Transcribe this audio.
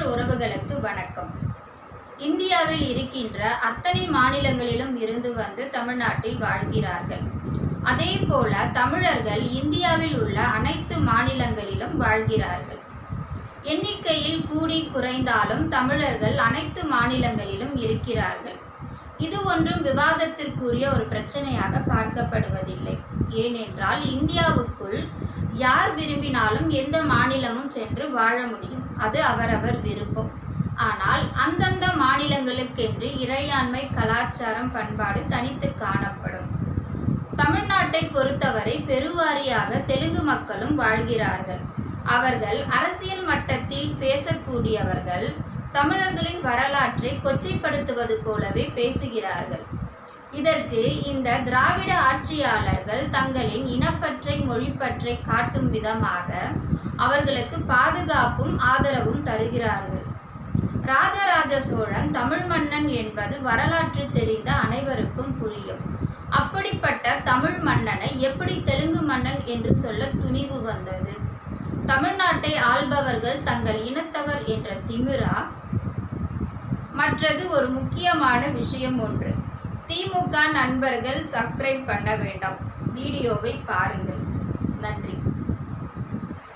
தமிழ் உறவுகளுக்கு வணக்கம். இந்தியாவில் இருக்கின்ற அத்தனை மாநிலங்களிலும் இருந்து வந்து தமிழ்நாட்டில் வாழ்கிறார்கள். அதே போல தமிழர்கள் இந்தியாவில் உள்ள அனைத்து மாநிலங்களிலும் வாழ்கிறார்கள். எண்ணிக்கையில் கூடி குறைந்தாலும் தமிழர்கள் அனைத்து மாநிலங்களிலும் இருக்கிறார்கள். இது ஒன்றும் விவாதத்திற்குரிய ஒரு பிரச்சனையாக பார்க்கப்படுவதில்லை. ஏனென்றால் இந்தியாவுக்குள் யார் விரும்பினாலும் எந்த மாநிலமும் சென்று வாழ முடியும். அது அவரவர் விருப்பம். ஆனால் அந்தந்த மாநிலங்களுக்கென்று இறையாண்மை கலாச்சாரம் பண்பாடு தனித்து காணப்படும். தமிழ்நாட்டை பொறுத்தவரை பெருவாரியாக தெலுங்கு மக்களும் வாழ்கிறார்கள். அவர்கள் அரசியல் மட்டத்தில் பேசக்கூடியவர்கள். தமிழர்களின் வரலாற்றை கொச்சைப்படுத்துவது போலவே பேசுகிறார்கள். இதற்கு இந்த திராவிட ஆட்சியாளர்கள் தங்களின் இனப்பற்றை மொழிப்பற்றை காட்டும் விதமாக அவர்களுக்கு பாதுகாப்பும் ஆதரவும் தருகிறார்கள். ராஜராஜ சோழன் தமிழ் மன்னன் என்பது வரலாற்று தெரிந்த அனைவருக்கும் புரியும். அப்படிப்பட்ட தமிழ் மன்னனை எப்படி தெலுங்கு மன்னன் என்று சொல்ல துணிவு வந்தது? தமிழ்நாட்டை ஆள்பவர்கள் தங்கள் இனத்தவர் என்ற திமிரா? மற்றது ஒரு முக்கியமான விஷயம் ஒன்று. திமுக நண்பர்கள் சப்ஸ்கிரைப் பண்ண வேண்டாம். வீடியோவை பாருங்கள். நன்றி.